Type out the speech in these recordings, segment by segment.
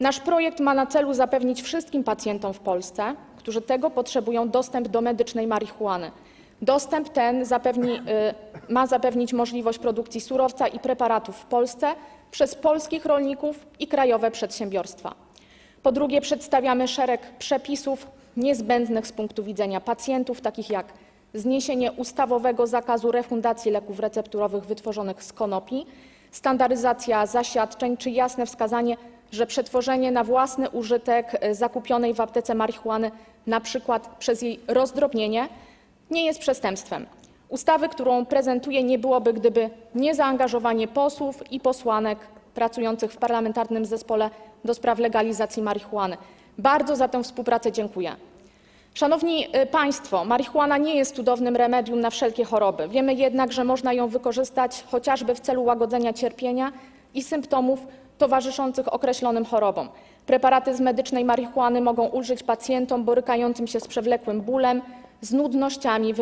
Nasz projekt ma na celu zapewnić wszystkim pacjentom w Polsce, którzy tego potrzebują, dostęp do medycznej marihuany. Dostęp ten zapewni, y, ma zapewnić możliwość produkcji surowca i preparatów w Polsce przez polskich rolników i krajowe przedsiębiorstwa. Po drugie, przedstawiamy szereg przepisów niezbędnych z punktu widzenia pacjentów, takich jak zniesienie ustawowego zakazu refundacji leków recepturowych wytworzonych z konopi, standaryzacja zaświadczeń czy jasne wskazanie, że przetworzenie na własny użytek e, zakupionej w aptece marihuany, na przykład przez jej rozdrobnienie, nie jest przestępstwem. Ustawy, którą prezentuję, nie byłoby, gdyby nie zaangażowanie posłów i posłanek pracujących w parlamentarnym zespole do spraw legalizacji marihuany. Bardzo za tę współpracę dziękuję. Szanowni y, Państwo, marihuana nie jest cudownym remedium na wszelkie choroby. Wiemy jednak, że można ją wykorzystać chociażby w celu łagodzenia cierpienia i symptomów towarzyszących określonym chorobom. Preparaty z medycznej marihuany mogą ulżyć pacjentom borykającym się z przewlekłym bólem, z nudnościami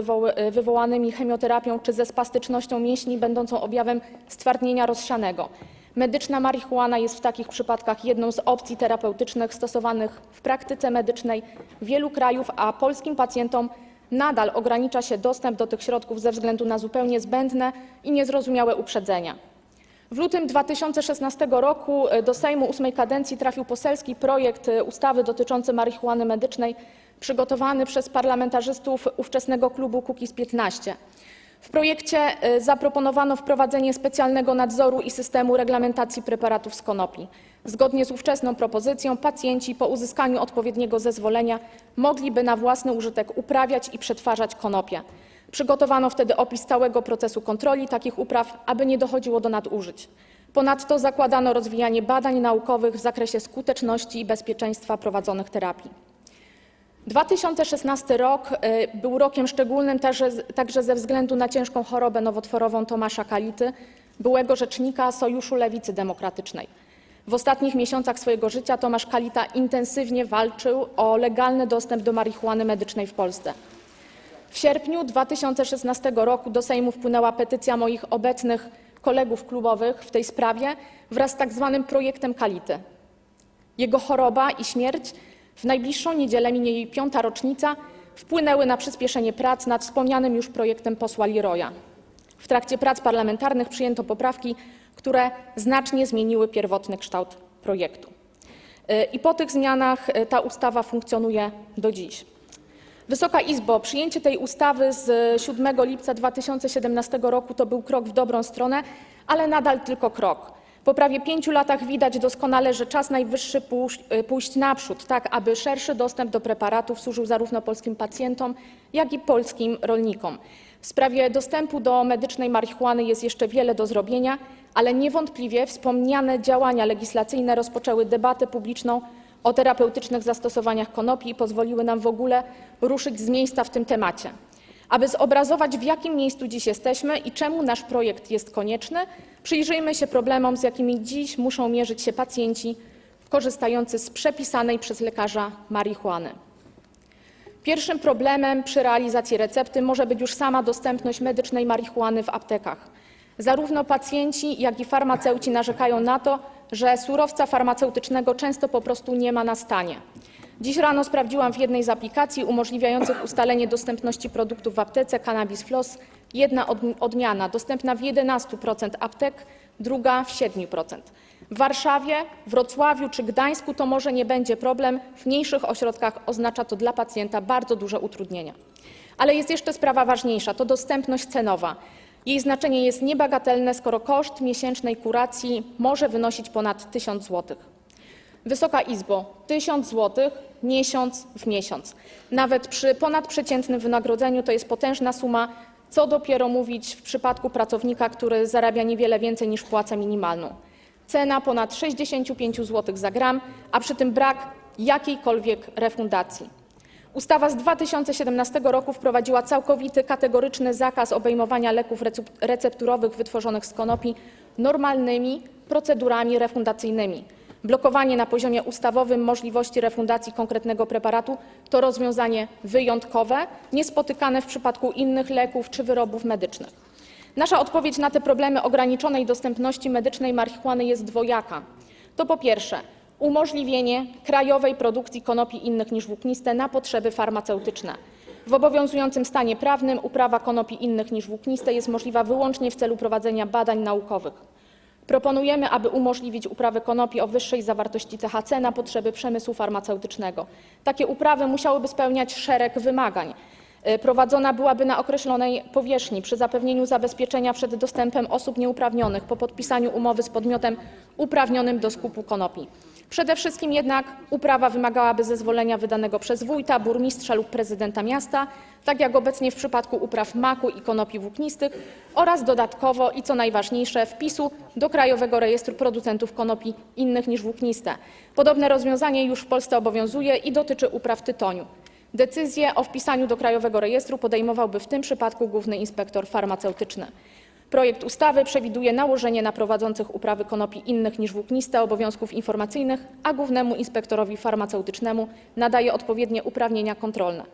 wywołanymi chemioterapią czy ze spastycznością mięśni będącą objawem stwardnienia rozsianego. Medyczna marihuana jest w takich przypadkach jedną z opcji terapeutycznych stosowanych w praktyce medycznej wielu krajów, a polskim pacjentom nadal ogranicza się dostęp do tych środków ze względu na zupełnie zbędne i niezrozumiałe uprzedzenia. W lutym 2016 roku y, do Sejmu ósmej kadencji trafił poselski projekt y, ustawy dotyczący marihuany medycznej przygotowany przez parlamentarzystów ówczesnego klubu Kukiz 15. W projekcie y, zaproponowano wprowadzenie specjalnego nadzoru i systemu reglamentacji preparatów z konopi. Zgodnie z ówczesną propozycją pacjenci po uzyskaniu odpowiedniego zezwolenia mogliby na własny użytek uprawiać i przetwarzać konopie. Przygotowano wtedy opis całego procesu kontroli takich upraw, aby nie dochodziło do nadużyć. Ponadto zakładano rozwijanie badań naukowych w zakresie skuteczności i bezpieczeństwa prowadzonych terapii. 2016 rok y, był rokiem szczególnym także, także ze względu na ciężką chorobę nowotworową Tomasza Kality, byłego rzecznika Sojuszu Lewicy Demokratycznej. W ostatnich miesiącach swojego życia Tomasz Kalita intensywnie walczył o legalny dostęp do marihuany medycznej w Polsce. W sierpniu 2016 roku do Sejmu wpłynęła petycja moich obecnych kolegów klubowych w tej sprawie wraz z tak zwanym projektem Kality. Jego choroba i śmierć w najbliższą niedzielę minie jej piąta rocznica, wpłynęły na przyspieszenie prac nad wspomnianym już projektem posła Leroya. W trakcie prac parlamentarnych przyjęto poprawki, które znacznie zmieniły pierwotny kształt projektu. Y, I po tych zmianach y, ta ustawa funkcjonuje do dziś. Wysoka Izbo, przyjęcie tej ustawy z 7 lipca 2017 roku to był krok w dobrą stronę, ale nadal tylko krok. Po prawie pięciu latach widać doskonale, że czas najwyższy pójść, y, pójść naprzód, tak aby szerszy dostęp do preparatów służył zarówno polskim pacjentom, jak i polskim rolnikom. W sprawie dostępu do medycznej marihuany jest jeszcze wiele do zrobienia, ale niewątpliwie wspomniane działania legislacyjne rozpoczęły debatę publiczną o terapeutycznych zastosowaniach konopi pozwoliły nam w ogóle ruszyć z miejsca w tym temacie. Aby zobrazować, w jakim miejscu dziś jesteśmy i czemu nasz projekt jest konieczny, przyjrzyjmy się problemom, z jakimi dziś muszą mierzyć się pacjenci korzystający z przepisanej przez lekarza marihuany. Pierwszym problemem przy realizacji recepty może być już sama dostępność medycznej marihuany w aptekach. Zarówno pacjenci, jak i farmaceuci narzekają na to, że surowca farmaceutycznego często po prostu nie ma na stanie. Dziś rano sprawdziłam w jednej z aplikacji umożliwiających ustalenie dostępności produktów w aptece Cannabis Floss jedna od- odmiana dostępna w 11% aptek, druga w 7%. W Warszawie, Wrocławiu czy Gdańsku to może nie będzie problem, w mniejszych ośrodkach oznacza to dla pacjenta bardzo duże utrudnienia. Ale jest jeszcze sprawa ważniejsza to dostępność cenowa. Jej znaczenie jest niebagatelne, skoro koszt miesięcznej kuracji może wynosić ponad 1000 zł. Wysoka Izbo, 1000 zł miesiąc w miesiąc. Nawet przy ponadprzeciętnym wynagrodzeniu to jest potężna suma, co dopiero mówić w przypadku pracownika, który zarabia niewiele więcej niż płacę minimalną. Cena ponad 65 zł za gram, a przy tym brak jakiejkolwiek refundacji. Ustawa z 2017 roku wprowadziła całkowity, kategoryczny zakaz obejmowania leków recep- recepturowych wytworzonych z konopi normalnymi procedurami refundacyjnymi. Blokowanie na poziomie ustawowym możliwości refundacji konkretnego preparatu to rozwiązanie wyjątkowe, niespotykane w przypadku innych leków czy wyrobów medycznych. Nasza odpowiedź na te problemy ograniczonej dostępności medycznej marihuany jest dwojaka. To po pierwsze umożliwienie krajowej produkcji konopi innych niż włókniste na potrzeby farmaceutyczne. W obowiązującym stanie prawnym uprawa konopi innych niż włókniste jest możliwa wyłącznie w celu prowadzenia badań naukowych. Proponujemy, aby umożliwić uprawę konopi o wyższej zawartości THC na potrzeby przemysłu farmaceutycznego. Takie uprawy musiałyby spełniać szereg wymagań. Y, Prowadzona byłaby na określonej powierzchni przy zapewnieniu zabezpieczenia przed dostępem osób nieuprawnionych po podpisaniu umowy z podmiotem uprawnionym do skupu konopi. Przede wszystkim jednak uprawa wymagałaby zezwolenia wydanego przez wójta, burmistrza lub prezydenta miasta, tak jak obecnie w przypadku upraw maku i konopi włóknistych oraz dodatkowo i co najważniejsze wpisu do Krajowego Rejestru Producentów Konopi innych niż włókniste. Podobne rozwiązanie już w Polsce obowiązuje i dotyczy upraw tytoniu. Decyzję o wpisaniu do Krajowego Rejestru podejmowałby w tym przypadku Główny Inspektor Farmaceutyczny. Projekt ustawy przewiduje nałożenie na prowadzących uprawy konopi innych niż włókniste obowiązków informacyjnych, a Głównemu Inspektorowi Farmaceutycznemu nadaje odpowiednie uprawnienia kontrolne.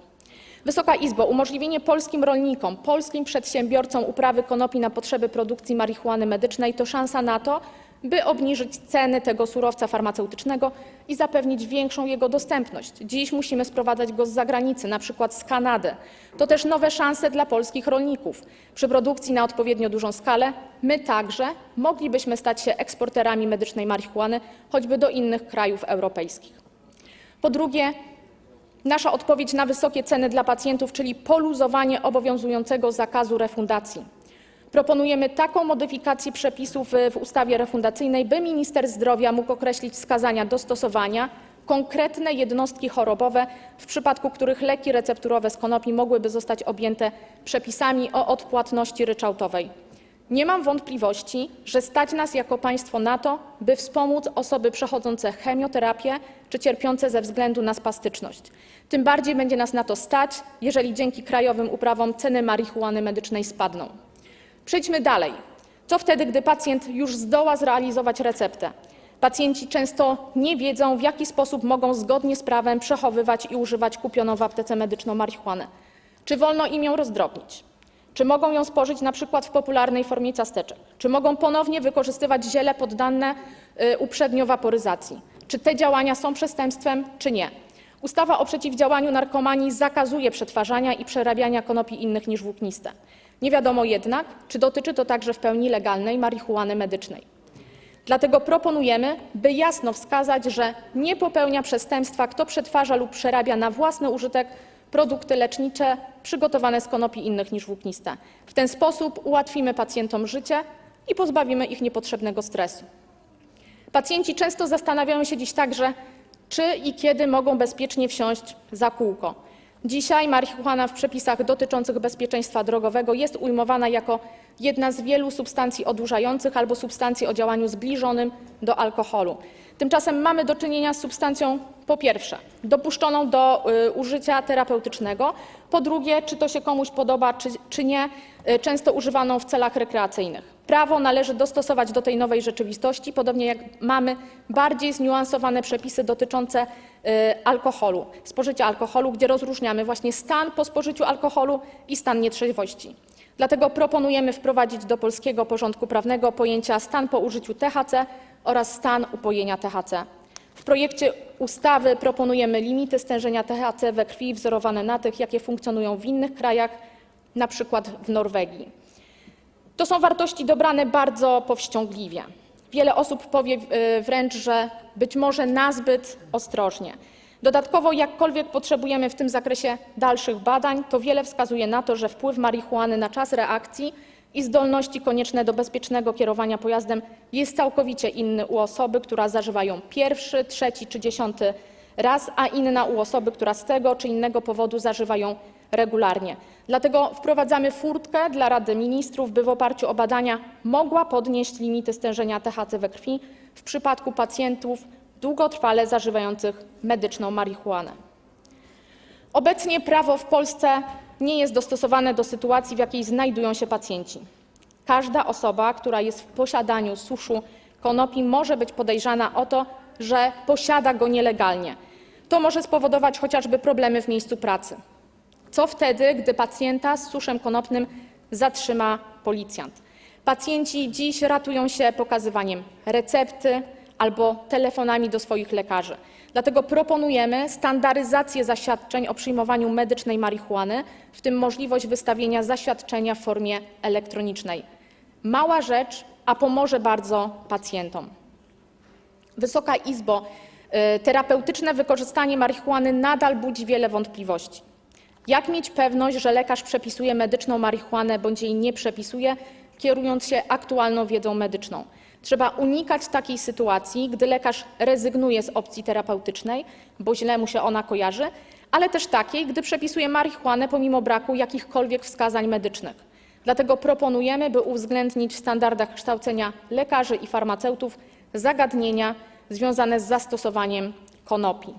Wysoka Izbo, umożliwienie polskim rolnikom, polskim przedsiębiorcom uprawy konopi na potrzeby produkcji marihuany medycznej to szansa na to, by obniżyć ceny tego surowca farmaceutycznego i zapewnić większą jego dostępność. Dziś musimy sprowadzać go z zagranicy, na przykład z Kanady. To też nowe szanse dla polskich rolników. Przy produkcji na odpowiednio dużą skalę my także moglibyśmy stać się eksporterami medycznej marihuany, choćby do innych krajów europejskich. Po drugie, nasza odpowiedź na wysokie ceny dla pacjentów, czyli poluzowanie obowiązującego zakazu refundacji. Proponujemy taką modyfikację przepisów y, w ustawie refundacyjnej, by minister zdrowia mógł określić wskazania do stosowania, konkretne jednostki chorobowe, w przypadku których leki recepturowe z konopi mogłyby zostać objęte przepisami o odpłatności ryczałtowej. Nie mam wątpliwości, że stać nas jako państwo na to, by wspomóc osoby przechodzące chemioterapię czy cierpiące ze względu na spastyczność. Tym bardziej będzie nas na to stać, jeżeli dzięki krajowym uprawom ceny marihuany medycznej spadną. Przejdźmy dalej. Co wtedy, gdy pacjent już zdoła zrealizować receptę? Pacjenci często nie wiedzą, w jaki sposób mogą zgodnie z prawem przechowywać i używać kupioną w aptece medyczną marihuanę. Czy wolno im ją rozdrobnić? Czy mogą ją spożyć na przykład w popularnej formie ciasteczek? Czy mogą ponownie wykorzystywać ziele poddane y, uprzednio waporyzacji? Czy te działania są przestępstwem, czy nie? Ustawa o przeciwdziałaniu narkomanii zakazuje przetwarzania i przerabiania konopi innych niż włókniste. Nie wiadomo jednak, czy dotyczy to także w pełni legalnej marihuany medycznej. Dlatego proponujemy, by jasno wskazać, że nie popełnia przestępstwa, kto przetwarza lub przerabia na własny użytek produkty lecznicze przygotowane z konopi innych niż włókniste. W ten sposób ułatwimy pacjentom życie i pozbawimy ich niepotrzebnego stresu. Pacjenci często zastanawiają się dziś także, czy i kiedy mogą bezpiecznie wsiąść za kółko. Dzisiaj marihuana w przepisach dotyczących bezpieczeństwa drogowego jest ujmowana jako jedna z wielu substancji odurzających albo substancji o działaniu zbliżonym do alkoholu. Tymczasem mamy do czynienia z substancją po pierwsze dopuszczoną do y, użycia terapeutycznego, po drugie, czy to się komuś podoba, czy, czy nie, y, często używaną w celach rekreacyjnych. Prawo należy dostosować do tej nowej rzeczywistości, podobnie jak mamy bardziej zniuansowane przepisy dotyczące y, alkoholu, spożycia alkoholu, gdzie rozróżniamy właśnie stan po spożyciu alkoholu i stan nietrzeźwości. Dlatego proponujemy wprowadzić do polskiego porządku prawnego pojęcia stan po użyciu THC oraz stan upojenia THC. W projekcie ustawy proponujemy limity stężenia THC we krwi wzorowane na tych, jakie funkcjonują w innych krajach, na przykład w Norwegii. To są wartości dobrane bardzo powściągliwie. Wiele osób powie y, wręcz, że być może nazbyt ostrożnie. Dodatkowo, jakkolwiek potrzebujemy w tym zakresie dalszych badań, to wiele wskazuje na to, że wpływ marihuany na czas reakcji i zdolności konieczne do bezpiecznego kierowania pojazdem jest całkowicie inny u osoby, która zażywa ją pierwszy, trzeci czy dziesiąty raz, a inna u osoby, która z tego czy innego powodu zażywa ją regularnie. Dlatego wprowadzamy furtkę dla Rady Ministrów, by w oparciu o badania mogła podnieść limity stężenia THC we krwi w przypadku pacjentów długotrwale zażywających medyczną marihuanę. Obecnie prawo w Polsce nie jest dostosowane do sytuacji, w jakiej znajdują się pacjenci. Każda osoba, która jest w posiadaniu suszu konopi, może być podejrzana o to, że posiada go nielegalnie. To może spowodować chociażby problemy w miejscu pracy. Co wtedy, gdy pacjenta z suszem konopnym zatrzyma policjant? Pacjenci dziś ratują się pokazywaniem recepty albo telefonami do swoich lekarzy. Dlatego proponujemy standaryzację zaświadczeń o przyjmowaniu medycznej marihuany, w tym możliwość wystawienia zaświadczenia w formie elektronicznej. Mała rzecz, a pomoże bardzo pacjentom. Wysoka Izbo, y, terapeutyczne wykorzystanie marihuany nadal budzi wiele wątpliwości. Jak mieć pewność, że lekarz przepisuje medyczną marihuanę bądź jej nie przepisuje, kierując się aktualną wiedzą medyczną? Trzeba unikać takiej sytuacji, gdy lekarz rezygnuje z opcji terapeutycznej, bo źle mu się ona kojarzy, ale też takiej, gdy przepisuje marihuanę pomimo braku jakichkolwiek wskazań medycznych. Dlatego proponujemy, by uwzględnić w standardach kształcenia lekarzy i farmaceutów zagadnienia związane z zastosowaniem konopi.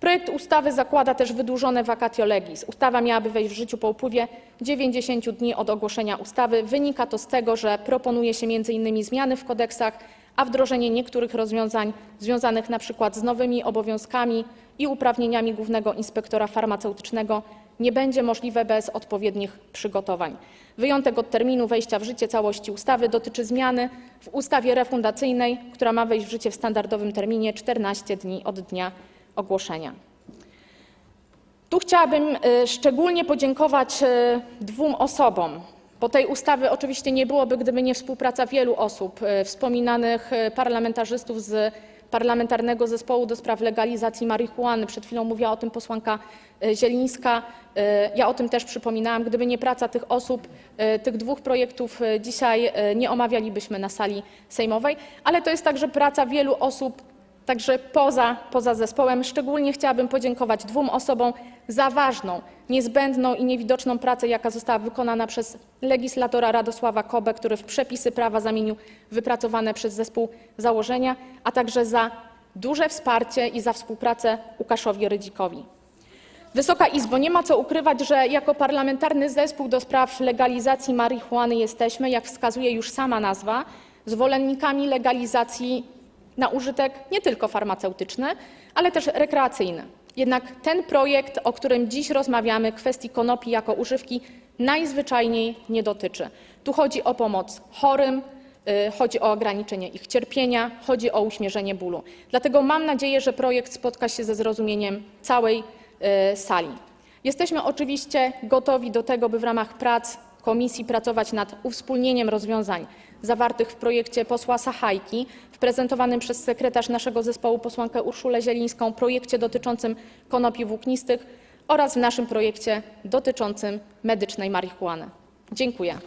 Projekt ustawy zakłada też wydłużone vacatio legis. Ustawa miałaby wejść w życiu po upływie 90 dni od ogłoszenia ustawy. Wynika to z tego, że proponuje się m.in. zmiany w kodeksach, a wdrożenie niektórych rozwiązań związanych przykład z nowymi obowiązkami i uprawnieniami głównego inspektora farmaceutycznego nie będzie możliwe bez odpowiednich przygotowań. Wyjątek od terminu wejścia w życie całości ustawy dotyczy zmiany w ustawie refundacyjnej, która ma wejść w życie w standardowym terminie 14 dni od dnia ogłoszenia. Tu chciałabym y, szczególnie podziękować y, dwóm osobom, bo tej ustawy oczywiście nie byłoby, gdyby nie współpraca wielu osób, y, wspominanych parlamentarzystów z Parlamentarnego Zespołu do spraw legalizacji marihuany. Przed chwilą mówiła o tym posłanka Zielińska. Ja o tym też przypominałam. Gdyby nie praca tych osób, tych dwóch projektów dzisiaj nie omawialibyśmy na sali sejmowej, ale to jest także praca wielu osób Także poza, poza zespołem szczególnie chciałabym podziękować dwóm osobom za ważną, niezbędną i niewidoczną pracę, jaka została wykonana przez legislatora Radosława Kobę, który w przepisy prawa zamienił wypracowane przez zespół założenia, a także za duże wsparcie i za współpracę Łukaszowi Rydzikowi. Wysoka Izbo, nie ma co ukrywać, że jako parlamentarny zespół do spraw legalizacji marihuany jesteśmy, jak wskazuje już sama nazwa, zwolennikami legalizacji na użytek nie tylko farmaceutyczny, ale też rekreacyjny. Jednak ten projekt, o którym dziś rozmawiamy, kwestii konopi jako używki, najzwyczajniej nie dotyczy. Tu chodzi o pomoc chorym, y, chodzi o ograniczenie ich cierpienia, chodzi o uśmierzenie bólu. Dlatego mam nadzieję, że projekt spotka się ze zrozumieniem całej y, sali. Jesteśmy oczywiście gotowi do tego, by w ramach prac komisji pracować nad uwspólnieniem rozwiązań zawartych w projekcie posła Sachajki, w prezentowanym przez sekretarz naszego zespołu posłankę Urszulę Zielińską projekcie dotyczącym konopi włóknistych oraz w naszym projekcie dotyczącym medycznej marihuany. Dziękuję.